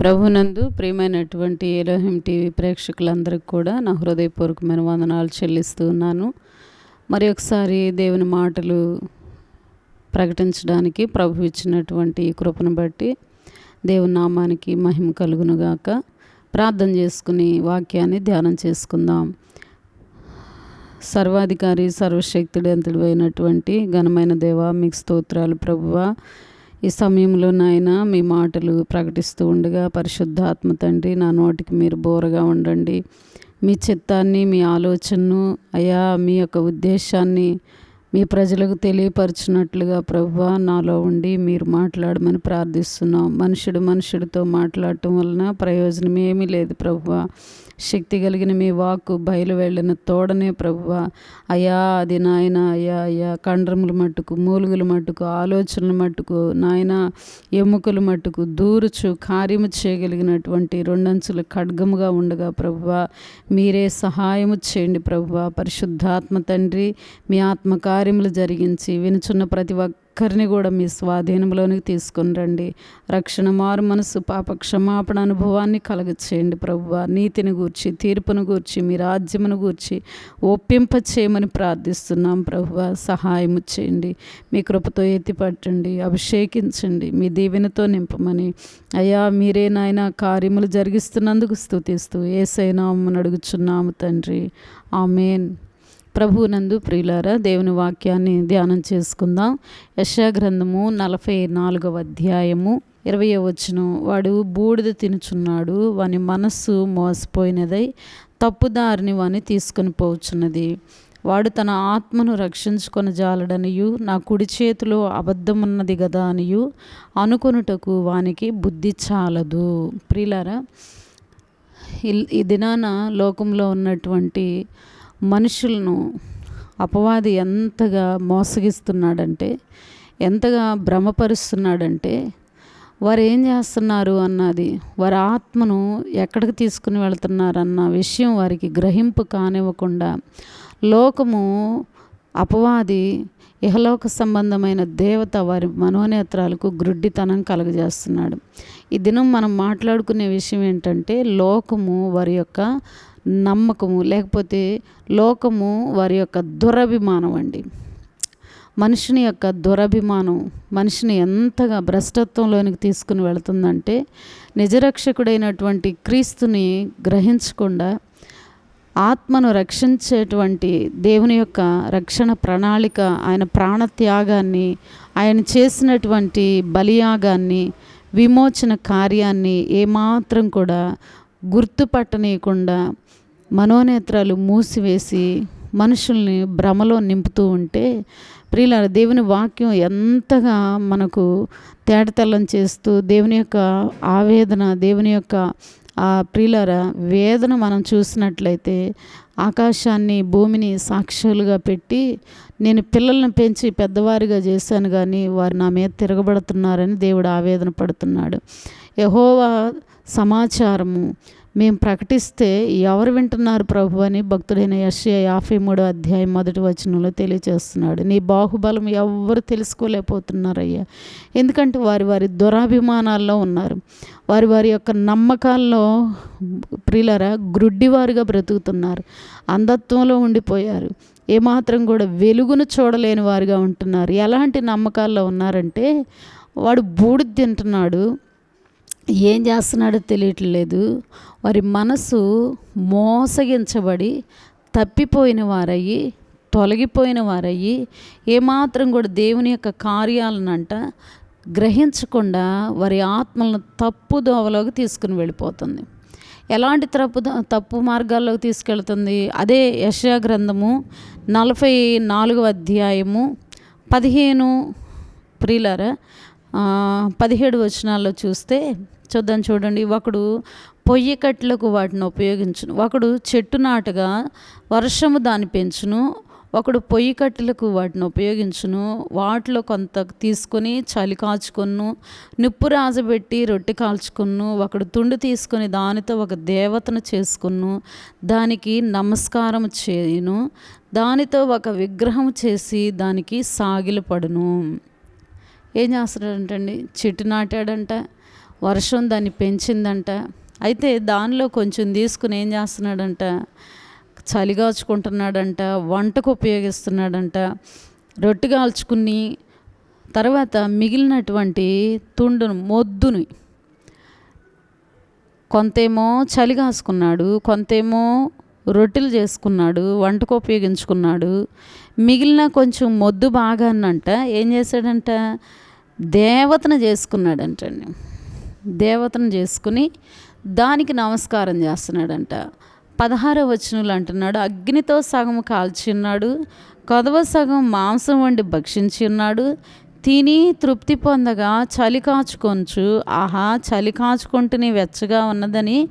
ప్రభునందు ప్రియమైనటువంటి ఎలోహిం టీవీ ప్రేక్షకులందరికీ కూడా నా హృదయపూర్వకమైన వందనాలు చెల్లిస్తూ ఉన్నాను. మరి ఒకసారి దేవుని మాటలు ప్రకటించడానికి ప్రభు ఇచ్చినటువంటి కృపను బట్టి దేవుని నామానికి మహిమ కలుగునుగాక. ప్రార్థన చేసుకుని వాక్యాన్ని ధ్యానం చేసుకుందాం. సర్వాధికారి సర్వశక్తుడంతుడు అయినటువంటి ఘనమైన దేవ మీకు స్తోత్రాలు ప్రభువా. ఈ సమయంలో నాయన మీ మాటలు ప్రకటిస్తూ ఉండగా పరిశుద్ధాత్మ తండ్రి నా నోటికి మీరు బోరగా ఉండండి. మీ చిత్తాన్ని మీ ఆలోచనను అయా మీ యొక్క ఉద్దేశాన్ని మీ ప్రజలకు తెలియపరచినట్లుగా ప్రభు నాలో ఉండి మీరు మాట్లాడమని ప్రార్థిస్తున్నాం. మనుషుడు మనుషుడితో మాట్లాడటం వలన ప్రయోజనం ఏమీ లేదు ప్రభువ. శక్తి కలిగిన మీ వాక్కు బయలు వెళ్ళిన తోడనే ప్రభువ. అయ్యా అది నాయన అయ్యా అయ్యా కండ్రముల మట్టుకు మూలుగుల మట్టుకు ఆలోచనల మట్టుకు నాయన ఎముకల మట్టుకు దూరుచు కార్యము చేయగలిగినటువంటి రెండంచుల ఖడ్గముగా ఉండగా ప్రభువ మీరే సహాయము చేయండి ప్రభువ. పరిశుద్ధాత్మ తండ్రి మీ ఆత్మ కార్యములు జరిగించి వినుచున్న ప్రతి ఒక్కరిని కూడా మీ స్వాధీనంలోనికి తీసుకుని రండి. రక్షణ మారు మనసు పాప క్షమాపణ అనుభవాన్ని కలగచేయండి ప్రభువ. నీతిని గూర్చి తీర్పును గూర్చి మీ రాజ్యమును గూర్చి ఒప్పింప చేయమని ప్రార్థిస్తున్నాం ప్రభువ సహాయము చేయండి. మీ కృపతో ఎత్తిపట్టండి అభిషేకించండి మీ దీవెనతో నింపమని. అయ్యా మీరే నాయన కార్యములు జరిగిస్తున్నందుకు స్థుతిస్తూ ఏసైనామని అడుగుచున్నాము తండ్రి. ఆమెన్. ప్రభునందు ప్రియులారా దేవుని వాక్యాన్ని ధ్యానం చేసుకుందాం. యశా గ్రంథము నలభై నాలుగవ అధ్యాయము ఇరవై వచ్చును వాడు బూడిద తినుచున్నాడు వాని మనస్సు మోసపోయినదై తప్పుదారిని వాని తీసుకొని పోవచ్చున్నది వాడు తన ఆత్మను రక్షించుకొని జాలడనియు నా కుడి చేతిలో అబద్ధమున్నది కదా అనియు అనుకొనుటకు వానికి బుద్ధి చాలదు. ప్రియులారా ఈ దినాన లోకంలో ఉన్నటువంటి మనుషులను అపవాది ఎంతగా మోసగిస్తున్నాడంటే ఎంతగా భ్రమపరుస్తున్నాడంటే వారు ఏం చేస్తున్నారు అన్నది వారి ఆత్మను ఎక్కడికి తీసుకుని వెళుతున్నారన్న విషయం వారికి గ్రహింపు కానివ్వకుండా లోకము అపవాది ఇహలోక సంబంధమైన దేవత వారి మనోనేత్రాలకు గ్రుడ్డితనం కలుగజేస్తున్నాడు. ఈ దినం మనం మాట్లాడుకునే విషయం ఏంటంటే లోకము వారి యొక్క నమ్మకము లేకపోతే లోకము వారి యొక్క దురభిమానం అండి. మనిషిని యొక్క దురభిమానం మనిషిని ఎంతగా భ్రష్టత్వంలోనికి తీసుకుని వెళుతుందంటే నిజరక్షకుడైనటువంటి క్రీస్తుని గ్రహించకుండా ఆత్మను రక్షించేటువంటి దేవుని యొక్క రక్షణ ప్రణాళిక ఆయన ప్రాణత్యాగాన్ని ఆయన చేసినటువంటి బలియాగాన్ని విమోచన కార్యాన్ని ఏమాత్రం కూడా గుర్తుపట్టనీయకుండా మనోనేత్రాలు మూసివేసి మనుషుల్ని భ్రమలో నింపుతూ ఉంటే ప్రియుల దేవుని వాక్యం ఎంతగా మనకు తేటతెల్లం చేస్తూ దేవుని యొక్క ఆవేదన దేవుని యొక్క ప్రియులరా వేదన మనం చూసినట్లయితే ఆకాశాన్ని భూమిని సాక్షులుగా పెట్టి నేను పిల్లల్ని పెంచి పెద్దవారిగా చేశాను కానీ వారు నా మీద తిరగబడుతున్నారని దేవుడు ఆవేదన పడుతున్నాడు. యహోవా సమాచారము మేము ప్రకటిస్తే ఎవరు వింటున్నారు ప్రభు అని భక్తుడైన యశ్య యాభై మూడో అధ్యాయం మొదటి వచనంలో తెలియచేస్తున్నాడు. నీ బాహుబలం ఎవ్వరు తెలుసుకోలేకపోతున్నారయ్యా. ఎందుకంటే వారి వారి దురాభిమానాల్లో ఉన్నారు. వారి వారి యొక్క నమ్మకాల్లో ప్రియులరా గ్రుడ్డివారుగా బ్రతుకుతున్నారు. అంధత్వంలో ఉండిపోయారు. ఏమాత్రం కూడా వెలుగును చూడలేని వారుగా ఉంటున్నారు. ఎలాంటి నమ్మకాల్లో ఉన్నారంటే వాడు బూడిద తింటున్నాడు. ఏం చేస్తున్నాడో తెలియట్లేదు. వారి మనసు మోసగించబడి తప్పిపోయిన వారయ్యి తొలగిపోయిన వారయ్యి ఏమాత్రం కూడా దేవుని యొక్క కార్యాలనంట గ్రహించకుండా వారి ఆత్మలను తప్పు దోవలోకి తీసుకుని వెళ్ళిపోతుంది. ఎలాంటి తప్పు తప్పు మార్గాల్లోకి తీసుకెళ్తుంది? అదే యశా గ్రంథము నలభై నాలుగవ అధ్యాయము పదిహేను ప్రియులారా పదిహేడు వచనాల్లో చూస్తే చూద్దాం చూడండి. ఒకడు పొయ్యి కట్లకు వాటిని ఉపయోగించును. ఒకడు చెట్టు నాటగా వర్షము దాన్ని పెంచును. ఒకడు పొయ్యి కట్టెలకు వాటిని ఉపయోగించును. వాటిలో కొంత తీసుకొని చలి కాచుకొను నిప్పు రాజబెట్టి రొట్టె కాల్చుకొను ఒకడు తుండు తీసుకొని దానితో ఒక దేవతను చేసుకును దానికి నమస్కారం చేయను. దానితో ఒక విగ్రహం చేసి దానికి సాగిలపడును. ఏం చేస్తున్నాడంటండి? చెట్టు నాటాడంట. వర్షం దాన్ని పెంచిందంట. అయితే దానిలో కొంచెం తీసుకుని ఏం చేస్తున్నాడంట చలిగాల్చుకుంటున్నాడంట వంటకు ఉపయోగిస్తున్నాడంట. రొట్టె కాల్చుకుని తర్వాత మిగిలినటువంటి తుండును మొద్దుని కొంతేమో చలి కాసుకున్నాడు కొంతేమో రొట్టెలు చేసుకున్నాడు వంటకు ఉపయోగించుకున్నాడు. మిగిలిన కొంచెం మొద్దు బాగానంట. ఏం చేశాడంట? దేవతను చేసుకున్నాడంటండి. దేవతను చేసుకుని దానికి నమస్కారం చేస్తున్నాడంట. పదహారో వచనంలో అంటున్నాడు అగ్నితో సగం కాల్చి ఉన్నాడు కొదవ సగం మాంసం వండి భక్షించి ఉన్నాడు తిని తృప్తి పొందగా చలి కాచుకొంచు ఆహా చలి కాచుకుంటూనే వెచ్చగా ఉన్నదని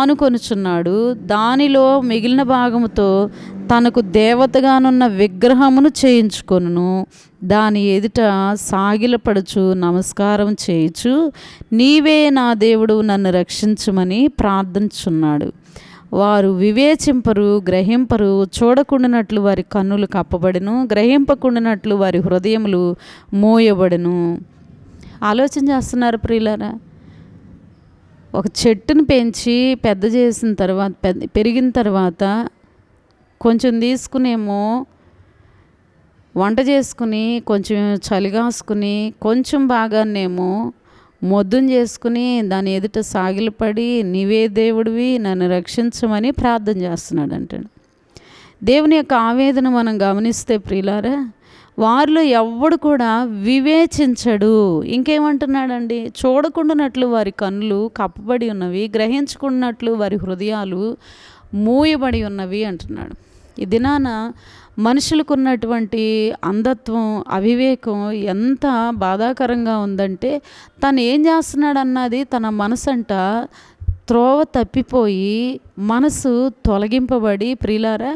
అనుకొనుచున్నాడు దానిలో మిగిలిన భాగముతో తనకు దేవతగానున్న విగ్రహమును చేయించుకొనును. దాని ఎదుట సాగిలపడుచు నమస్కారం చేయుచు నీవే నా దేవుడు నన్ను రక్షించుమని ప్రార్థించున్నాడు. వారు వివేచింపరు గ్రహింపరు చూడకుండానట్లు వారి కన్నులు కప్పబడును గ్రహింపకుండానట్లు వారి హృదయములు మోయబడును. ఆలోచన చేస్తున్నారు ప్రియులారా? ఒక చెట్టును పెంచి పెద్ద చేసిన తర్వాత పెద్ద పెరిగిన తర్వాత కొంచెం తీసుకునేమో వంట చేసుకుని కొంచెం చలిగాసుకుని కొంచెం బాగానేమో మొద్దును చేసుకుని దాని ఎదుట సాగిలపడి నీవే దేవుడివి నన్ను రక్షించమని ప్రార్థన చేస్తున్నాడు అంటాడు దేవుని యొక్క ఆవేదన మనం గమనిస్తే ప్రియులారా వారిలో ఎవడు కూడా వివేచించడు. ఇంకేమంటున్నాడండి? చూడకుండానట్లు వారి కన్నులు కప్పబడి ఉన్నవి గ్రహించుకున్నట్లు వారి హృదయాలు మూయబడి ఉన్నవి అంటున్నాడు. ఈ దినాన మనుషులకు ఉన్నటువంటి అంధత్వం అవివేకం ఎంత బాధాకరంగా ఉందంటే తను ఏం చేస్తున్నాడన్నది తన మనసంట త్రోవ తప్పిపోయి మనసు తొలగింపబడి ప్రియులారా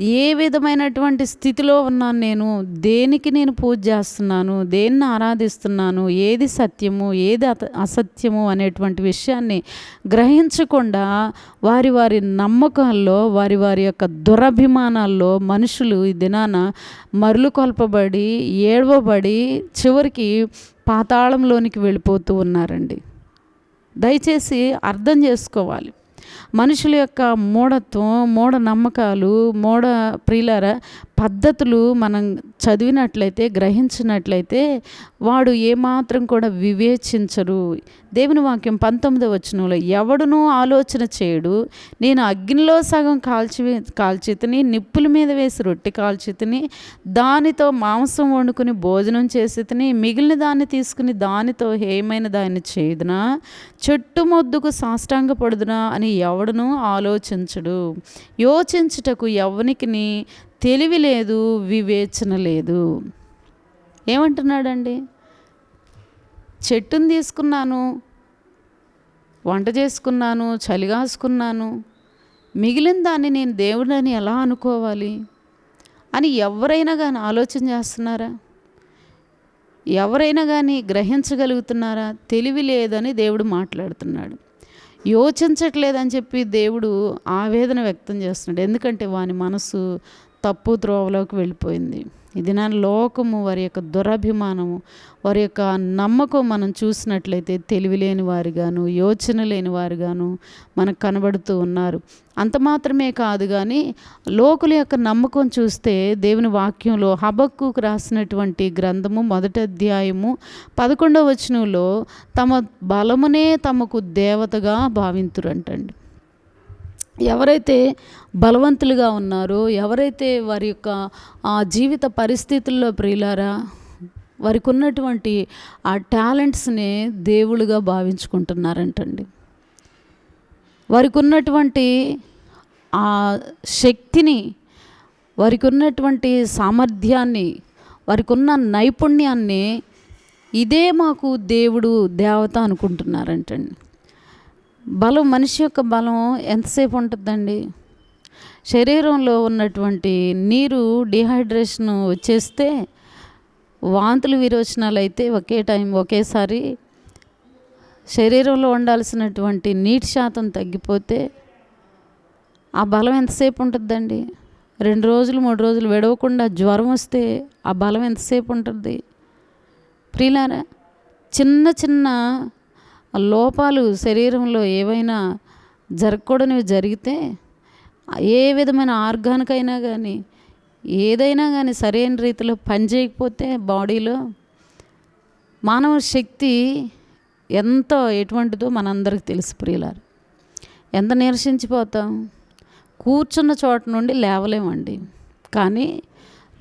ఏ విధమైనటువంటి స్థితిలో ఉన్నాను నేను? దేనికి నేను పూజ చేస్తున్నాను? దేన్ని ఆరాధిస్తున్నాను? ఏది సత్యము? ఏది అత అసత్యము అనేటువంటి విషయాన్ని గ్రహించకుండా వారి వారి నమ్మకాల్లో వారి వారి యొక్క దురభిమానాల్లో మనుషులు ఈ దినాన మరులు కొల్పబడి ఏడవబడి చివరికి పాతాళంలోనికి వెళ్ళిపోతూ ఉన్నారండి. దయచేసి అర్థం చేసుకోవాలి. మనుషుల యొక్క మూఢత్వం మూఢ నమ్మకాలు మూఢ ప్రియులార పద్ధతులు మనం చదివినట్లయితే గ్రహించినట్లయితే వాడు ఏమాత్రం కూడా వివేచించరు. దేవుని వాక్యం పంతొమ్మిది వచనంలో ఎవడునూ ఆలోచన చేయడు. నేను అగ్నిలో సగం కాల్చి కాల్చితిని నిప్పుల మీద వేసి రొట్టె కాల్చితిని దానితో మాంసం వండుకుని భోజనం చేసితిని మిగిలిన దాన్ని తీసుకుని దానితో ఏమైన దాన్ని చేయుదునా? చెట్టు మొద్దుకు సాష్టాంగ పడుదునా అని ఎవడును ఆలోచించడు. యోచించుటకు ఎవనికి తెలివి లేదు వివేచన లేదు. ఏమంటున్నాడండి? చెట్టుని తీసుకున్నాను వంట చేసుకున్నాను చలిగాసుకున్నాను మిగిలిన దాన్ని నేను దేవుడని ఎలా అనుకోవాలి? అని ఎవరైనా కానీ ఆలోచన చేస్తున్నారా? ఎవరైనా కానీ గ్రహించగలుగుతున్నారా? తెలివి లేదని దేవుడు మాట్లాడుతున్నాడు. యోచించట్లేదని చెప్పి దేవుడు ఆవేదన వ్యక్తం చేస్తున్నాడు. ఎందుకంటే వాని మనసు తప్పు త్రోవలోకి వెళ్ళిపోయింది. ఇది నా లోకము వారి యొక్క దురభిమానము వారి యొక్క నమ్మకం మనం చూసినట్లయితే తెలివి లేని వారుగాను యోచన లేని వారుగాను మనకు కనబడుతూ ఉన్నారు. అంత మాత్రమే కాదు కానీ లోకుల యొక్క నమ్మకం చూస్తే దేవుని వాక్యంలో హబక్కు రాసినటువంటి గ్రంథము మొదటి అధ్యాయము పదకొండవ వచనంలో తమ బలమునే తమకు దేవతగా భావింతురంటండి. ఎవరైతే బలవంతులుగా ఉన్నారో ఎవరైతే వారి యొక్క ఆ జీవిత పరిస్థితుల్లో ప్రియులారా వారికి ఉన్నటువంటి ఆ టాలెంట్స్ని దేవుళ్ళుగా భావించుకుంటున్నారంటండి. వారికి ఉన్నటువంటి ఆ శక్తిని వారికి ఉన్నటువంటి సామర్థ్యాన్ని వారికి ఉన్న నైపుణ్యాన్ని ఇదే మాకు దేవుడు దేవత అనుకుంటున్నారంటండి. బలం మనిషి యొక్క బలం ఎంతసేపు ఉంటుందండి? శరీరంలో ఉన్నటువంటి నీరు డిహైడ్రేషన్ వచ్చేస్తే వాంతులు విరోచనాలు అయితే ఒకే టైం ఒకేసారి శరీరంలో ఉండాల్సినటువంటి నీటి శాతం తగ్గిపోతే ఆ బలం ఎంతసేపు ఉంటుందండి? రెండు రోజులు మూడు రోజులు విడవకుండా జ్వరం వస్తే ఆ బలం ఎంతసేపు ఉంటుంది? ప్రియులారా చిన్న చిన్న లోపాలు శరీరంలో ఏవైనా జరగకూడనివి జరిగితే ఏ విధమైన ఆర్గానిక్ అయినా కానీ ఏదైనా కానీ సరైన రీతిలో పనిచేయకపోతే బాడీలో మానవ శక్తి ఎంతో ఎటువంటిదో మనందరికి తెలుసు ప్రియులారు. ఎంత నిరసించిపోతాం? కూర్చున్న చోట నుండి లేవలేమండి. కానీ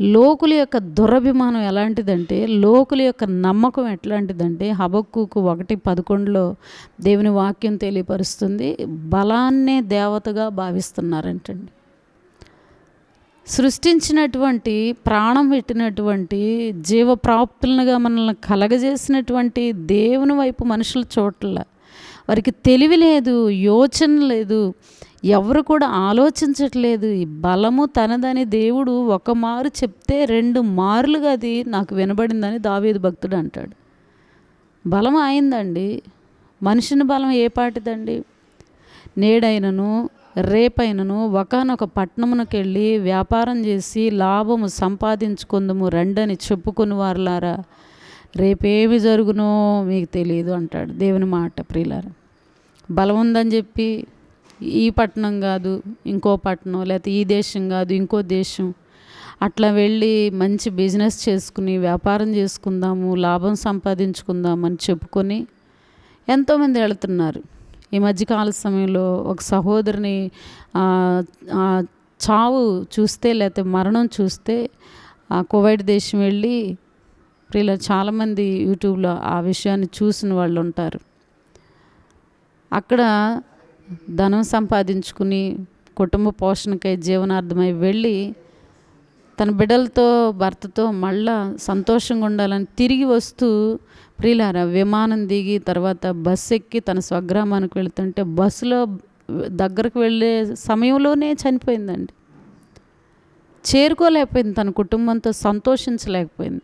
లోకుల యొక్క దురభిమానం ఎలాంటిదంటే లోకుల యొక్క నమ్మకం ఎట్లాంటిదంటే హబక్కుకు ఒకటి పదకొండులో దేవుని వాక్యం తెలియపరుస్తుంది బలాన్నే దేవతగా భావిస్తున్నారంటండి. సృష్టించినటువంటి ప్రాణం పెట్టినటువంటి జీవప్రాప్తులుగా మనల్ని కలగజేసినటువంటి దేవుని వైపు మనుషులు చోట్ల వారికి తెలివి లేదు యోచన లేదు ఎవరు కూడా ఆలోచించట్లేదు. ఈ బలము తనదని దేవుడు ఒక మారు చెప్తే రెండు మార్లుగా అది నాకు వినబడిందని దావేది భక్తుడు అంటాడు. బలం అయిందండి మనిషిని బలం ఏ పాటిదండి? నేడైనను రేపైనను ఒకనొక పట్టణమునకు వెళ్ళి వ్యాపారం చేసి లాభము సంపాదించుకుందము రండని చెప్పుకుని వారులారా రేపేమి జరుగునో మీకు తెలియదు అంటాడు దేవుని మాట ప్రియులారా. బలం ఉందని చెప్పి ఈ పట్టణం కాదు ఇంకో పట్టణం లేకపోతే ఈ దేశం కాదు ఇంకో దేశం. అట్లా వెళ్ళి మంచి బిజినెస్ చేసుకుని వ్యాపారం చేసుకుందాము లాభం సంపాదించుకుందాం అని చెప్పుకొని ఎంతోమంది వెళుతున్నారు. ఈ మధ్యకాల సమయంలో ఒక సహోదరిని చావు చూస్తే లేకపోతే మరణం చూస్తే ఆ కువైట్ దేశం వెళ్ళి ఇలా చాలామంది యూట్యూబ్లో ఆ విషయాన్ని చూసిన వాళ్ళు ఉంటారు. అక్కడ ధనం సంపాదించుకుని కుటుంబ పోషణకై జీవనార్థమై వెళ్ళి తన బిడ్డలతో భర్తతో మళ్ళా సంతోషంగా ఉండాలని తిరిగి వస్తూ ప్రియులారా విమానం దిగి తర్వాత బస్సు ఎక్కి తన స్వగ్రామానికి వెళ్తుంటే బస్సులో దగ్గరకు వెళ్ళే సమయంలోనే చనిపోయిందండి. చేరుకోలేకపోయింది తన కుటుంబంతో సంతోషించలేకపోయింది.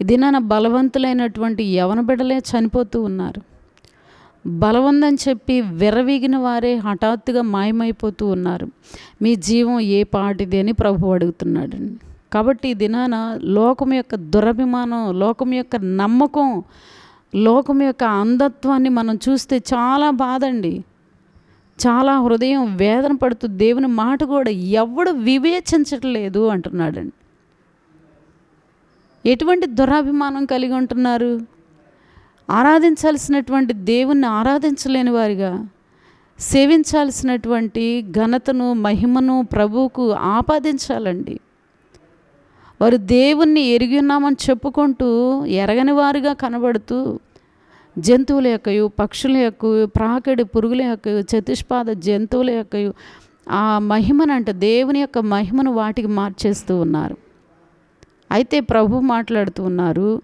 ఇది నా బలవంతులైనటువంటి యవన బిడ్డలే చనిపోతూ ఉన్నారు. బలవందని చెప్పి విరవీగిన వారే హఠాత్తుగా మాయమైపోతూ ఉన్నారు. మీ జీవం ఏ పాటిది అని ప్రభు అడుగుతున్నాడు. కాబట్టి ఈ దినాన లోకం యొక్క దురభిమానం లోకం యొక్క నమ్మకం లోకం యొక్క అంధత్వాన్ని మనం చూస్తే చాలా బాధండి. చాలా హృదయం వేదన పడుతూ దేవుని మాట కూడా ఎవడు వివేచించట్లేదు అంటున్నాడండి. ఎటువంటి దురాభిమానం కలిగి ఉంటున్నారు? ఆరాధించాల్సినటువంటి దేవుణ్ణి ఆరాధించలేని వారిగా సేవించాల్సినటువంటి ఘనతను మహిమను ప్రభువుకు ఆపాదించాలండి. వారు దేవుణ్ణి ఎరిగి ఉన్నామని చెప్పుకుంటూ ఎరగని వారుగా కనబడుతూ జంతువుల యొక్కయు పక్షుల యొక్క ప్రాకెడు పురుగుల యొక్క చతుష్పాద జంతువుల యొక్క ఆ మహిమనంట దేవుని యొక్క మహిమను వాటికి మార్చేస్తూ ఉన్నారు. అయితే ప్రభు మాట్లాడుతూ ఉన్నారు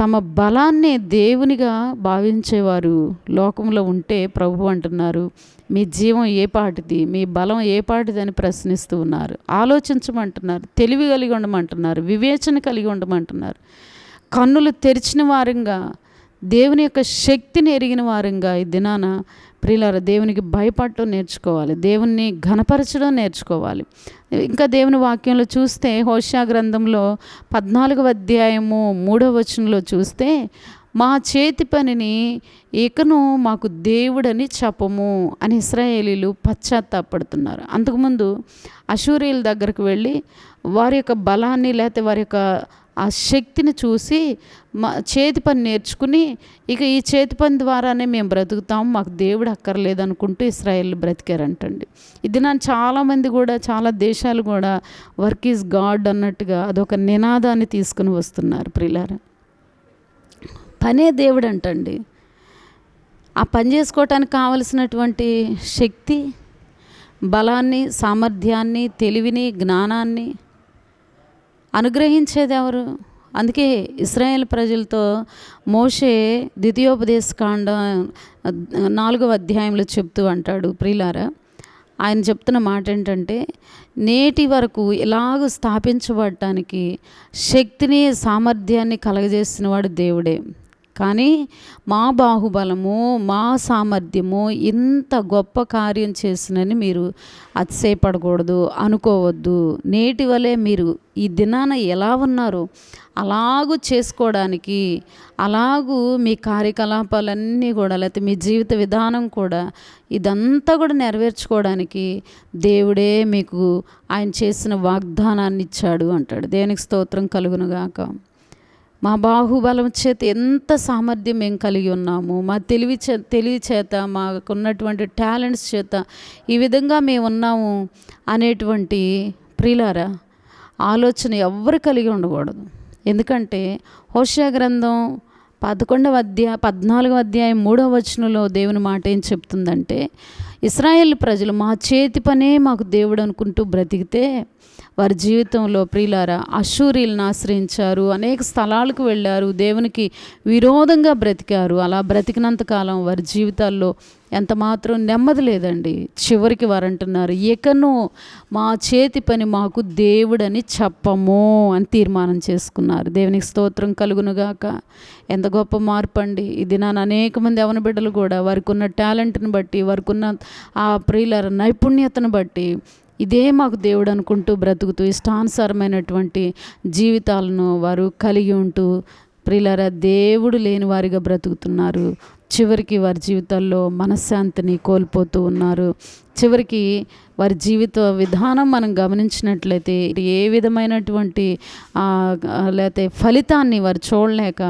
తమ బలాన్ని దేవునిగా భావించేవారు లోకంలో ఉంటే ప్రభు అంటున్నారు మీ జీవం ఏ పాటిది? మీ బలం ఏ పాటిది? అని ప్రశ్నిస్తూ ఉన్నారు. ఆలోచించమంటున్నారు తెలివి కలిగి ఉండమంటున్నారు వివేచన కలిగి ఉండమంటున్నారు. కన్నులు తెరిచిన వారంగా దేవుని యొక్క శక్తిని ఎరిగిన వారంగా ఈ దినాన ప్రియులారా దేవునికి భయపడటం నేర్చుకోవాలి. దేవుణ్ణి ఘనపరచడం నేర్చుకోవాలి. ఇంకా దేవుని వాక్యంలో చూస్తే హోషా గ్రంథంలో పద్నాలుగవ అధ్యాయము మూడవ వచనంలో చూస్తే మా చేతి పనిని ఇకను మాకు దేవుడని చెప్పము అని ఇస్రాయేలీలు పశ్చాత్తాపడుతున్నారు. అంతకుముందు అశూరియుల దగ్గరకు వెళ్ళి వారి యొక్క బలాన్ని లేకపోతే వారి యొక్క ఆ శక్తిని చూసి మా చేతి పని నేర్చుకుని ఇక ఈ చేతి పని ద్వారానే మేము బ్రతుకుతాం మాకు దేవుడు అక్కర్లేదు అనుకుంటూ ఇస్రాయేల్ బ్రతికారంటండి. ఇది నా చాలామంది కూడా చాలా దేశాలు కూడా వర్క్ ఈజ్ గాడ్ అన్నట్టుగా అదొక నినాదాన్ని తీసుకుని వస్తున్నారు ప్రిలారా. పనే దేవుడు అంటండి ఆ పని చేసుకోవటానికి కావలసినటువంటి శక్తి బలాన్ని సామర్థ్యాన్ని తెలివిని జ్ఞానాన్ని అనుగ్రహించేది ఎవరు? అందుకే ఇస్రాయేల్ ప్రజలతో మోషే ద్వితీయోపదేశకాండ నాలుగవ అధ్యాయంలో చెప్తూ అంటాడు. ప్రియులారా ఆయన చెప్తున్న మాట ఏంటంటే నేటి వరకు ఇలాగ స్థాపించబడటానికి శక్తిని సామర్థ్యాన్ని కలగజేసిన వాడు దేవుడే. కానీ మా బాహుబలము మా సామర్థ్యము ఇంత గొప్ప కార్యం చేసినని మీరు అతిశయపడకూడదు అనుకోవద్దు. నేటి వలె మీరు ఈ దినాన ఎలా ఉన్నారు అలాగూ చేసుకోవడానికి అలాగూ మీ కార్యకలాపాలన్నీ కూడా లేకపోతే మీ జీవిత విధానం కూడా ఇదంతా కూడా నెరవేర్చుకోవడానికి దేవుడే మీకు ఆయన చేసిన వాగ్దానాన్ని ఇచ్చాడు అంటాడు. దేనికి స్తోత్రం కలుగునుగాక. మా బాహుబలం చేత ఎంత సామర్థ్యం మేము కలిగి ఉన్నాము మా తెలివి చే తెలివి చేత మాకున్నటువంటి టాలెంట్స్ చేత ఈ విధంగా మేము ఉన్నాము అనేటువంటి ప్రియులారా ఆలోచన ఎవ్వరు కలిగి ఉండకూడదు. ఎందుకంటే హోషా గ్రంథం పదకొండవ అధ్యాయ పద్నాలుగవ అధ్యాయం మూడవ వచనంలో దేవుని మాట ఏం చెప్తుందంటే ఇస్రాయేల్ ప్రజలు మా చేతి పనే మాకు దేవుడు అనుకుంటూ బ్రతికితే వారి జీవితంలో ప్రియులారా అశూరిలను ఆశ్రయించారు అనేక స్థలాలకు వెళ్ళారు దేవునికి విరోధంగా బ్రతికారు. అలా బ్రతికినంత కాలం వారి జీవితాల్లో ఎంత మాత్రం నెమ్మది లేదండి. చివరికి వారు అంటున్నారు ఇకను మా చేతి పని మాకు దేవుడని చెప్పము అని తీర్మానం చేసుకున్నారు. దేవునికి స్తోత్రం కలుగునుగాక. ఎంత గొప్ప మార్పు అండి ఇది నా అనేక మంది అవన బిడ్డలు కూడా వారికి ఉన్న టాలెంట్ని బట్టి వారికి ఉన్న ఆ ప్రియుల నైపుణ్యతను బట్టి ఇదే మాకు దేవుడు అనుకుంటూ బ్రతుకుతూ ఇష్టానుసారమైనటువంటి జీవితాలను వారు కలిగి ఉంటూ ప్రియులరా దేవుడు లేని వారిగా బ్రతుకుతున్నారు. చివరికి వారి జీవితాల్లో మనశ్శాంతిని కోల్పోతూ ఉన్నారు. చివరికి వారి జీవిత విధానం మనం గమనించినట్లయితే ఏ విధమైనటువంటి లేకపోతే ఫలితాన్ని వారు చూడలేక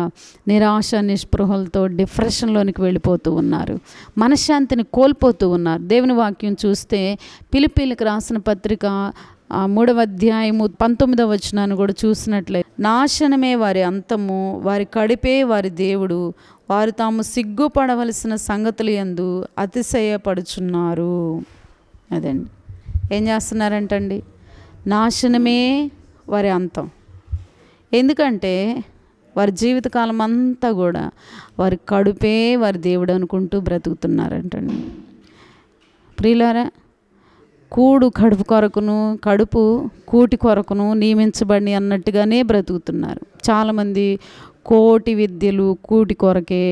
నిరాశ నిస్పృహలతో డిప్రెషన్లోనికి వెళ్ళిపోతూ ఉన్నారు. మనశ్శాంతిని కోల్పోతూ ఉన్నారు. దేవుని వాక్యం చూస్తే పిలిపిలికి రాసిన పత్రిక మూడవ అధ్యాయము పంతొమ్మిదవ వచనాన్ని కూడా చూసినట్లయితే నాశనమే వారి అంతము వారి కడిపే వారి దేవుడు వారు తాము సిగ్గుపడవలసిన సంగతులు ఎందు అతిశయపడుచున్నారు. అదండి. ఏం చేస్తున్నారంటండి? నాశనమే వారి అంతం. ఎందుకంటే వారి జీవితకాలం అంతా కూడా వారి కడుపే వారి దేవుడు అనుకుంటూ బ్రతుకుతున్నారంటండి. ప్రియులారా కూడు కడుపు కొరకును కడుపు కూటి కొరకును నియమించబడి అన్నట్టుగానే బ్రతుకుతున్నారు. చాలామంది కోటి విద్యలు కూటి కొరకే.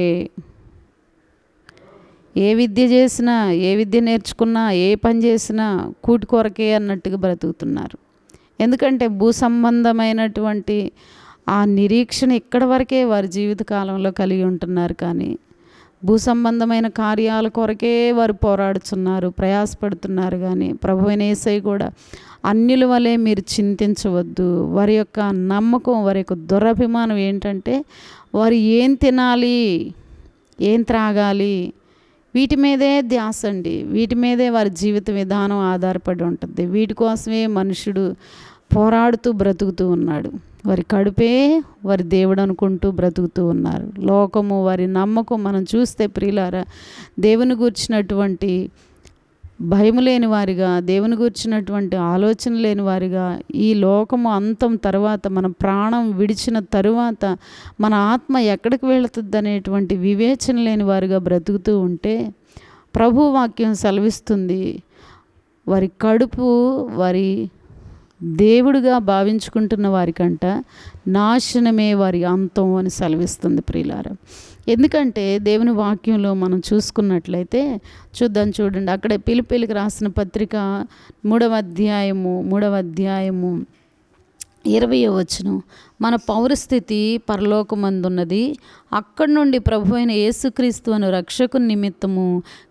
ఏ విద్య చేసినా ఏ విద్య నేర్చుకున్నా ఏ పని చేసినా కూటి కొరకే అన్నట్టుగా బ్రతుకుతున్నారు. ఎందుకంటే భూ సంబంధమైనటువంటి ఆ నిరీక్షణ ఇక్కడ వరకే వారి జీవిత కాలంలో కలిగి ఉంటున్నారు కానీ భూ సంబంధమైన కార్యాల కొరకే వారు పోరాడుతున్నారు ప్రయాసపడుతున్నారు కానీ ప్రభు ఏసై కూడా అన్యుల వలె మీరు చింతించవద్దు. వారి యొక్క నమ్మకం వారి యొక్క దురభిమానం ఏంటంటే వారు ఏం తినాలి ఏం త్రాగాలి వీటి మీదే ధ్యాస అండి. వీటి మీదే వారి జీవిత విధానం ఆధారపడి ఉంటుంది. వీటి కోసమే మనుషుడు పోరాడుతూ బ్రతుకుతూ ఉన్నాడు. వారి కడుపే వారి దేవుడు అనుకుంటూ బ్రతుకుతూ ఉన్నారు. లోకము వారి నమ్మకం మనం చూస్తే ప్రియులారా దేవుని గూర్చినటువంటి భయం లేని వారిగా దేవుని గూర్చినటువంటి ఆలోచన లేని వారిగా ఈ లోకము అంతం తర్వాత మన ప్రాణం విడిచిన తరువాత మన ఆత్మ ఎక్కడికి వెళుతుంది అనేటువంటి వివేచన లేని వారిగా బ్రతుకుతూ ఉంటే ప్రభు వాక్యం సెలవిస్తుంది. వారి కడుపు వారి దేవుడిగా భావించుకుంటున్న వారికంట నాశనమే వారి అంతం అని సెలవిస్తుంది ప్రియులార. ఎందుకంటే దేవుని వాక్యంలో మనం చూసుకున్నట్లయితే చూద్దాం చూడండి అక్కడే పిలిపిలికి రాసిన పత్రిక మూడవ అధ్యాయము మూడవ అధ్యాయము ఇరవై వచ్చును మన పౌరస్థితి పరలోకమందున్నది. అక్కడి నుండి ప్రభు అయిన యేసుక్రీస్తు అను రక్షకు నిమిత్తము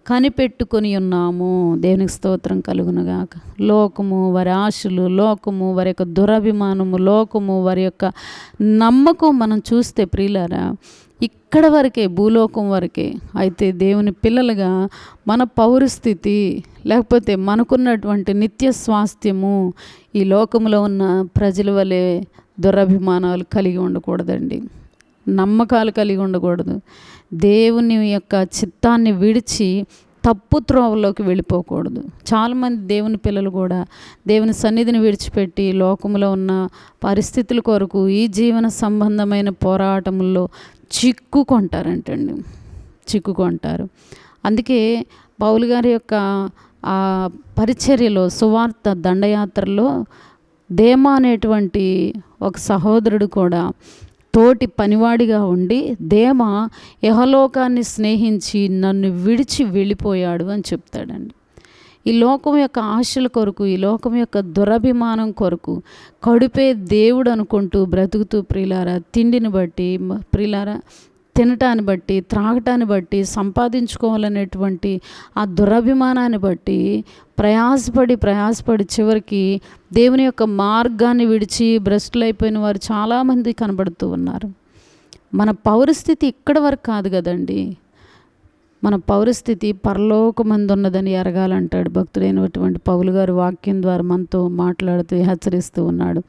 కనిపెట్టుకొని ఉన్నాము. దేవునికి స్తోత్రం కలుగునగాక. లోకము వారి ఆశలు లోకము వారి యొక్క దురభిమానము లోకము వారి యొక్క నమ్మకం మనం చూస్తే ప్రియులారా ఇక్కడ వరకే భూలోకం వరకే అయితే దేవుని పిల్లలుగా మన పౌరస్థితి లేకపోతే మనకున్నటువంటి నిత్య స్వాస్థ్యము ఈ లోకంలో ఉన్న ప్రజల వలె దురభిమానాలు కలిగి ఉండకూడదండి. నమ్మకాలు కలిగి ఉండకూడదు. దేవుని యొక్క చిత్తాన్ని విడిచి తప్పు త్రోవలోకి వెళ్ళిపోకూడదు. చాలామంది దేవుని పిల్లలు కూడా దేవుని సన్నిధిని విడిచిపెట్టి లోకంలో ఉన్న పరిస్థితుల కొరకు ఈ జీవన సంబంధమైన పోరాటంలో చిక్కుకుంటారంటండి. చిక్కుకుంటారు. అందుకే పౌలు గారి యొక్క పరిచర్యలో సువార్త దండయాత్రలో దేమా అనేటువంటి ఒక సహోదరుడు కూడా తోటి పనివాడిగా ఉండి దేమ యహలోకాన్ని స్నేహించి నన్ను విడిచి వెళ్ళిపోయాడు అని చెప్తాడండి. ఈ లోకం యొక్క ఆశల కొరకు ఈ లోకం యొక్క దురభిమానం కొరకు కడుపే దేవుడు అనుకుంటూ బ్రతుకుతూ ప్రిలారా తిండిని బట్టి ప్రిలారా తినటాన్ని బట్టి త్రాగటాన్ని బట్టి సంపాదించుకోవాలనేటువంటి ఆ దురభిమానాన్ని బట్టి ప్రయాసపడి ప్రయాసపడి చివరికి దేవుని యొక్క మార్గాన్ని విడిచి భ్రష్టులైపోయిన వారు చాలామంది కనబడుతూ ఉన్నారు. మన పౌరస్థితి ఇక్కడ వరకు కాదు కదండి. మన పౌరస్థితి పరలోకమందు ఉన్నదని ఎరగాలంటాడు భక్తుడైనటువంటి పౌలు గారు వాక్యం ద్వారా మనతో మాట్లాడుతూ హెచ్చరిస్తూ ఉన్నాడు.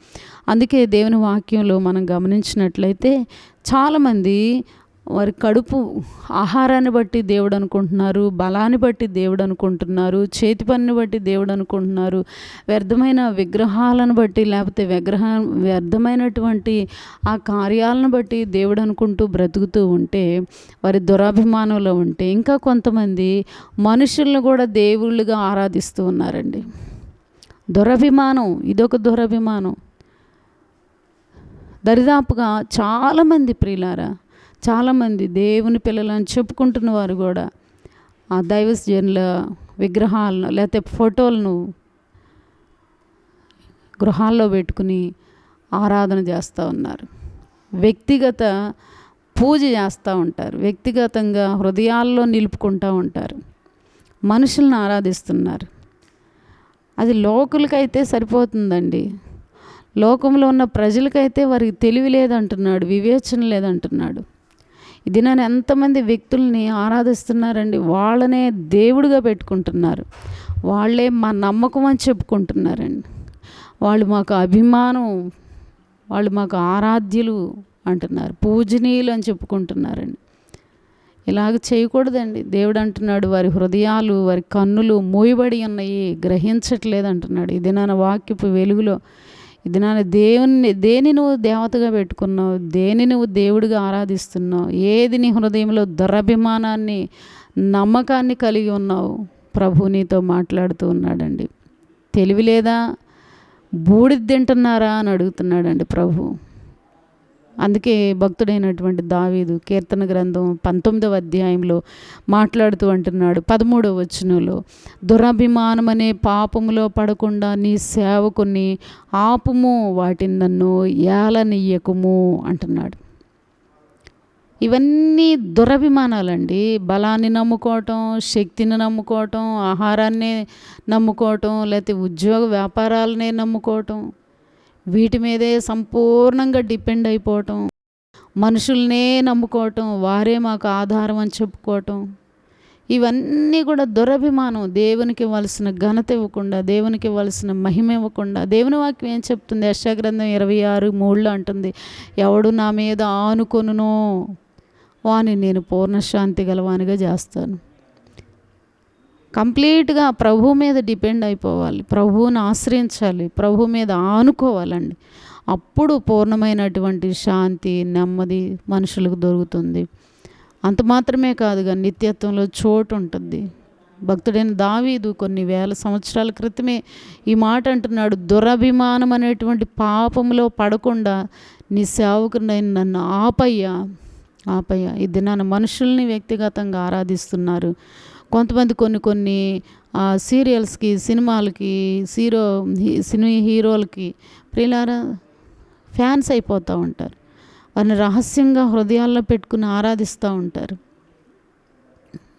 అందుకే దేవుని వాక్యంలో మనం గమనించినట్లయితే చాలామంది వారి కడుపు ఆహారాన్ని బట్టి దేవుడు అనుకుంటున్నారు బలాన్ని బట్టి దేవుడు అనుకుంటున్నారు చేతి పనిని బట్టి దేవుడు అనుకుంటున్నారు వ్యర్థమైన విగ్రహాలను బట్టి లేకపోతే విగ్రహ వ్యర్థమైనటువంటి ఆ కార్యాలను బట్టి దేవుడు అనుకుంటూ బ్రతుకుతూ ఉంటే వారి దురాభిమానంలో ఉంటే ఇంకా కొంతమంది మనుషులను కూడా దేవుళ్ళుగా ఆరాధిస్తూ ఉన్నారండి. దురభిమానం ఇదొక దురభిమానం. దరిదాపుగా చాలామంది ప్రియులారా చాలామంది దేవుని పిల్లలని చెప్పుకుంటున్న వారు కూడా ఆ దైవజనుల విగ్రహాలను లేకపోతే ఫోటోలను గృహాల్లో పెట్టుకుని ఆరాధన చేస్తూ ఉన్నారు. వ్యక్తిగత పూజ చేస్తూ ఉంటారు. వ్యక్తిగతంగా హృదయాల్లో నిలుపుకుంటూ ఉంటారు. మనుషులను ఆరాధిస్తున్నారు. అది లోకులకైతే సరిపోతుందండి. లోకంలో ఉన్న ప్రజలకైతే వారికి తెలివి లేదంటున్నాడు వివేచన లేదంటున్నాడు. ఇది నేను ఎంతమంది వ్యక్తుల్ని ఆరాధిస్తున్నారండి. వాళ్ళనే దేవుడిగా పెట్టుకుంటున్నారు. వాళ్ళే మా నమ్మకం అని చెప్పుకుంటున్నారండి. వాళ్ళు మాకు అభిమానం వాళ్ళు మాకు ఆరాధ్యులు అంటున్నారు. పూజనీయులు అని చెప్పుకుంటున్నారండి. ఇలాగ చేయకూడదండి. దేవుడు అంటున్నాడు వారి హృదయాలు వారి కన్నులు మూయబడి ఉన్నాయి గ్రహించట్లేదు అంటున్నాడు. ఇది నా వాక్యపు వెలుగులో ఇది నా దేవుని దేని నువ్వు దేవతగా పెట్టుకున్నావు దేని నువ్వు దేవుడిగా ఆరాధిస్తున్నావు ఏది నీ హృదయంలో దురభిమానాన్ని నమ్మకాన్ని కలిగి ఉన్నావు? ప్రభు నీతో మాట్లాడుతూ ఉన్నాడండి. తెలివి లేదా? బూడిద తింటున్నారా? అని అడుగుతున్నాడండి ప్రభు. అందుకే భక్తుడైనటువంటి దావీదు కీర్తన గ్రంథం పంతొమ్మిదవ అధ్యాయంలో మాట్లాడుతూ అంటున్నాడు పదమూడవ వచనంలో దురభిమానం అనే పాపములో పడకుండా నీ సేవకుని ఆపుము వాటిని నన్ను ఏలనియ్యకుము అంటున్నాడు. ఇవన్నీ దురభిమానాలండి. బలాన్ని నమ్ముకోవటం శక్తిని నమ్ముకోవటం ఆహారాన్ని నమ్ముకోవటం లేకపోతే ఉద్యోగ వ్యాపారాలనే నమ్ముకోవటం వీటి మీదే సంపూర్ణంగా డిపెండ్ అయిపోవటం మనుషుల్నే నమ్ముకోవటం వారే మాకు ఆధారం అని చెప్పుకోవటం. ఇవన్నీ కూడా దురభిమానం. దేవునికి ఇవ్వాల్సిన ఘనత ఇవ్వకుండా దేవునికి ఇవ్వాల్సిన మహిమ ఇవ్వకుండా. దేవుని వాక్యం ఏం చెప్తుంది? యశాగ్రంథం ఇరవై ఆరు మూడులో అంటుంది ఎవడు నా మీద ఆనుకొనునో వాని నేను పూర్ణశాంతి గలవానిగా చేస్తాను. కంప్లీట్గా ప్రభు మీద డిపెండ్ అయిపోవాలి. ప్రభువుని ఆశ్రయించాలి. ప్రభు మీద ఆనుకోవాలండి. అప్పుడు పూర్ణమైనటువంటి శాంతి నెమ్మది మనుషులకు దొరుకుతుంది. అంత మాత్రమే కాదుగా నిత్యత్వంలో చోటు ఉంటుంది. భక్తుడైన దావీదు కొన్ని వేల సంవత్సరాల క్రితమే ఈ మాట అంటున్నాడు. దురభిమానం అనేటువంటి పాపంలో పడకుండా నీ సేవకునైన నన్ను ఆపయ్యా. ఆపయ్యా. ఈ దినాన మనుషుల్ని వ్యక్తిగతంగా ఆరాధిస్తున్నారు. కొంతమంది కొన్ని కొన్ని సీరియల్స్కి సినిమాలకి హీరో సినీ హీరోలకి ప్రియులారా ఫ్యాన్స్ అయిపోతూ ఉంటారు. వారిని రహస్యంగా హృదయాల్లో పెట్టుకుని ఆరాధిస్తూ ఉంటారు.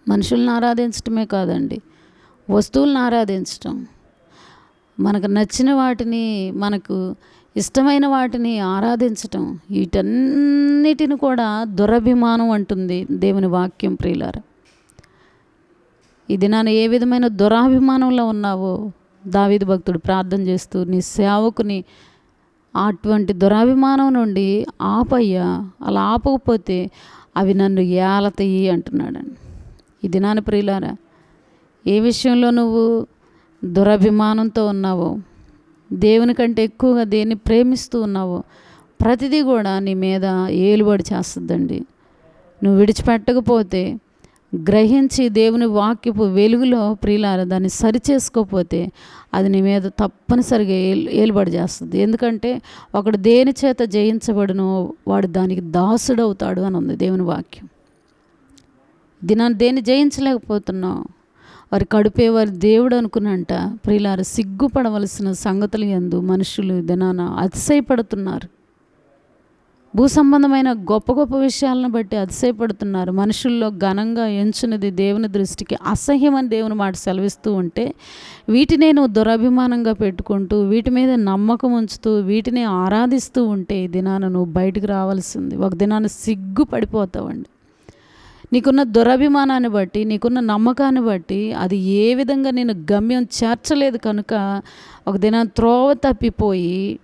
మనుషుల్ని ఆరాధించటమే కాదండి వస్తువులను ఆరాధించటం. మనకు నచ్చిన వాటిని మనకు ఇష్టమైన వాటిని ఆరాధించటం వీటన్నిటిని కూడా దురభిమానం అంటుంది దేవుని వాక్యం ప్రియులారా. ఇది నాన్న ఏ విధమైన దురాభిమానంలో ఉన్నావో దావీదు భక్తుడు ప్రార్థన చేస్తూ నీ సేవకుని అటువంటి దురాభిమానం నుండి ఆపయ్యా అలా ఆపకపోతే అవి నన్ను ఏలతయి అంటున్నాడండి ఇది నాన్న ప్రియులారా ఏ విషయంలో నువ్వు దురభిమానంతో ఉన్నావో దేవుని కంటే ఎక్కువగా దేన్ని ప్రేమిస్తూ ఉన్నావో ప్రతిదీ కూడా నీ మీద ఏలుబడి చేస్తుందండి. నువ్వు విడిచిపెట్టకపోతే గ్రహించి దేవుని వాక్యపు వెలుగులో ప్రియులార దాన్ని సరిచేసుకోకపోతే అది నీ మీద తప్పనిసరిగా ఏలుబడి చేస్తుంది. ఎందుకంటే ఒకడు దేని చేత జయించబడునో వాడు దానికి దాసుడవుతాడు అని ఉంది దేవుని వాక్యం. దినాన్ని దేన్ని జయించలేకపోతున్నావు? వారి కడుపే వారి దేవుడు అనుకున్నంట. ప్రియులారు సిగ్గుపడవలసిన సంగతులు ఎందు మనుషులు దినాన అతిశయపడుతున్నారు. భూ సంబంధమైన గొప్ప గొప్ప విషయాలను బట్టి అతిశయపడుతున్నారు. మనుషుల్లో ఘనంగా ఎంచున్నది దేవుని దృష్టికి అసహ్యమని దేవుని మాట సెలవిస్తూ ఉంటే వీటినే నువ్వు దురభిమానంగా పెట్టుకుంటూ వీటి మీద నమ్మకం ఉంచుతూ వీటిని ఆరాధిస్తూ ఉంటే ఈ దినాన నువ్వు బయటకు రావాల్సింది. ఒక దినాన సిగ్గు పడిపోతావండి నీకున్న దురభిమానాన్ని బట్టి నీకున్న నమ్మకాన్ని బట్టి అది ఏ విధంగా నేను గమ్యం చేర్చలేదు కనుక ఒక దినం త్రోవ తప్పిపోయి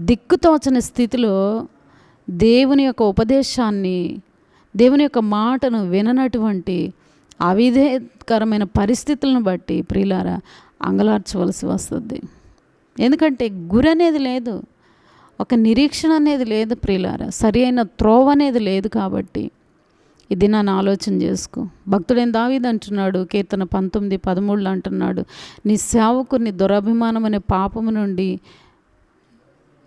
దిక్కుతోచని స్థితిలో దేవుని యొక్క ఉపదేశాన్ని దేవుని యొక్క మాటను విననటువంటి అవిధేయకరమైన పరిస్థితులను బట్టి ప్రియులారా అంగలార్చవలసి వస్తుంది. ఎందుకంటే గురి అనేది లేదు ఒక నిరీక్షణ అనేది లేదు ప్రియులారా సరి అయిన త్రోవ అనేది లేదు కాబట్టి. ఇది నన్ను ఆలోచన చేసుకో. భక్తుడైన దావీద్ అంటున్నాడు కీర్తన పంతొమ్మిది పదమూడులో అంటున్నాడు నీ సేవకుని దురభిమానం అనే పాపము నుండి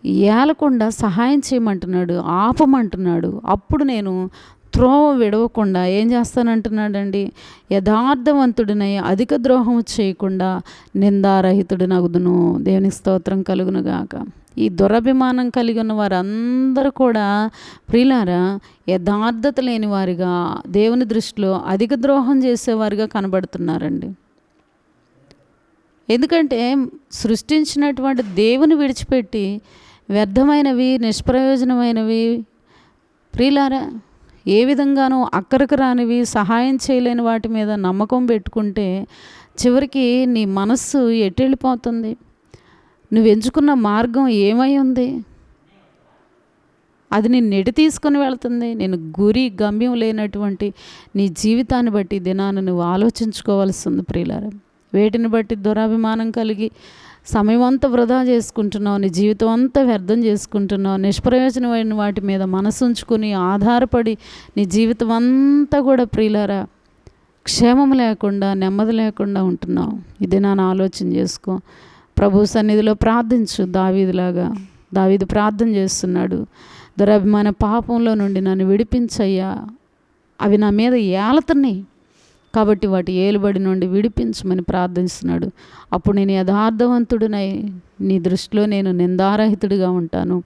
ఏలకుండా సహాయం చేయమంటున్నాడు ఆపమంటున్నాడు. అప్పుడు నేను త్రోవ విడవకుండా ఏం చేస్తానంటున్నాడండి? యథార్థవంతుడినై అధిక ద్రోహం చేయకుండా నిందారహితుడినగుదును దేవుని స్తోత్రం కలుగునుగాక. ఈ దురభిమానం కలిగి ఉన్న వారందరూ కూడా ప్రియులారా యథార్థత లేని వారిగా దేవుని దృష్టిలో అధిక ద్రోహం చేసేవారిగా కనబడుతున్నారండి. ఎందుకంటే సృష్టించినటువంటి దేవుని విడిచిపెట్టి వ్యర్థమైనవి నిష్ప్రయోజనమైనవి. ప్రియులారా ఏ విధంగానూ అక్కరకు రానివి సహాయం చేయలేని వాటి మీద నమ్మకం పెట్టుకుంటే చివరికి నీ మనస్సు ఎటు వెళ్ళిపోతుంది నువ్వు ఎంచుకున్న మార్గం ఏమై ఉంది? అది నిన్ను ఎటు తీసుకొని వెళ్తుంది? నేను గురి గమ్యం లేనటువంటి నీ జీవితాన్ని బట్టి దినాన్ని నువ్వు ఆలోచించుకోవాల్సి ఉంది ప్రియులారా. వేటిని బట్టి దురాభిమానం కలిగి సమయం అంతా వృధా చేసుకుంటున్నావు నీ జీవితం అంతా వ్యర్థం చేసుకుంటున్నావు నిష్ప్రయోజనమైన వాటి మీద మనసు ఉంచుకుని ఆధారపడి నీ జీవితం అంతా కూడా ప్రియులరా క్షేమం లేకుండా నెమ్మది లేకుండా ఉంటున్నావు. ఇది నాన్న ఆలోచన చేసుకో. ప్రభు సన్నిధిలో ప్రార్థించు దావీదిలాగా. దావీది ప్రార్థన చేస్తున్నాడు. దురభిమాన పాపంలో నుండి నన్ను విడిపించయ్యా. అవి నా మీద ఏలతున్నాయి. కాబట్టి వాటి ఏలుబడి నుండి విడిపించమని ప్రార్థిస్తున్నాడు. అప్పుడు నేను యథార్థవంతుడినై నీ దృష్టిలో నేను నిందారహితుడిగా ఉంటాను.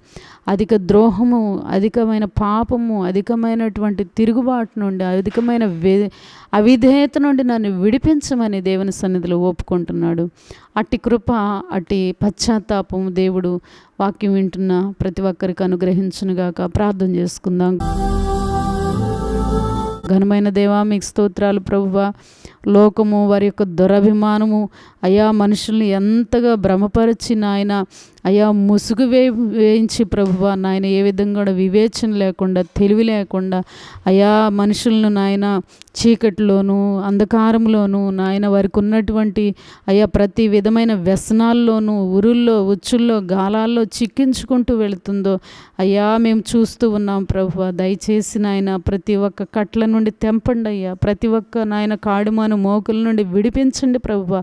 అధిక ద్రోహము అధికమైన పాపము అధికమైనటువంటి తిరుగుబాటు నుండి అధికమైన వే అవిధేయత నుండి నన్ను విడిపించమని దేవుని సన్నిధిలో ఒప్పుకుంటున్నాడు. అట్టి కృప అట్టి పశ్చాత్తాపం దేవుడు వాక్యం వింటున్న ప్రతి ఒక్కరికి అనుగ్రహించునుగాక. ప్రార్థన చేసుకుందాం. ఘనమైన దేవా మీకు స్తోత్రాలు ప్రభువా. లోకము వారి యొక్క దురభిమానము. అయా మనుషుల్ని ఎంతగా భ్రమపరిచి నాయన అయా ముసుగు వే వేయించి ప్రభువ నాయన ఏ విధంగా కూడా వివేచన లేకుండా తెలివి లేకుండా అయా మనుషులను నాయన చీకటిలోను అంధకారంలోను నాయన వారికి ఉన్నటువంటి అయా ప్రతి విధమైన వ్యసనాల్లోనూ ఉరుల్లో ఉచ్చుల్లో గాలాల్లో చిక్కించుకుంటూ వెళుతుందో అయ్యా మేము చూస్తూ ఉన్నాం ప్రభువ. దయచేసి నాయన ప్రతి ఒక్క కట్ల నుండి తెంపండి అయ్యా. ప్రతి ఒక్క నాయన కాడుమాను మోకుల నుండి విడిపించండి ప్రభు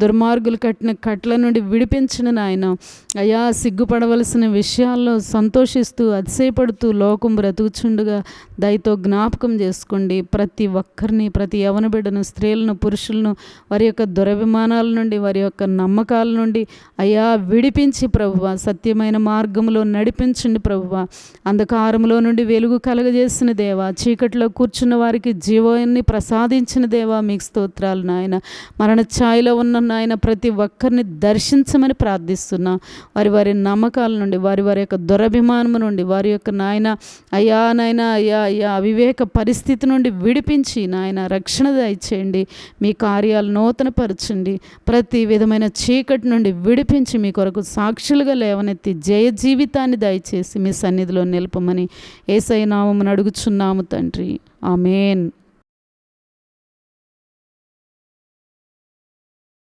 దుర్మార్గులు కట్టిన కట్ల నుండి విడిపించిన నాయన. అయ్యా సిగ్గుపడవలసిన విషయాల్లో సంతోషిస్తూ అతిశయపడుతూ లోకం బ్రతుకుచుండగా. దయతో జ్ఞాపకం చేసుకోండి. ప్రతి ఒక్కరిని ప్రతి యవన బిడ్డను స్త్రీలను పురుషులను వారి యొక్క దురభిమానాల నుండి వారి యొక్క నమ్మకాల నుండి అయ్యా విడిపించి ప్రభువ. సత్యమైన మార్గంలో నడిపించండి ప్రభువ. అంధకారంలో నుండి వెలుగు కలగజేసిన దేవా. చీకట్లో కూర్చున్న వారికి జీవాన్ని ప్రసాదించిన దేవా. మీకు స్తోత్రాలు నాయన. మరణ ఛాయలో ఉన్న నాయన ప్రతి ఒక్కరిని దర్శించమని ప్రార్థిస్తున్నా. వారి వారి నమ్మకాల నుండి వారి వారి యొక్క దురభిమానము నుండి వారి యొక్క నాయన అయ్యా నాయన అయ్యా అయ్యా అవివేక పరిస్థితి నుండి విడిపించి నాయన రక్షణ దయచేయండి. మీ కార్యాలు నూతనపరచండి. ప్రతి విధమైన చీకటి నుండి విడిపించి మీ కొరకు సాక్షులుగా లేవనెత్తి జయ జీవితాన్ని దయచేసి మీ సన్నిధిలో నిలపమని ఏసై నామమును అడుగుచున్నాము తండ్రి. ఆమెన్.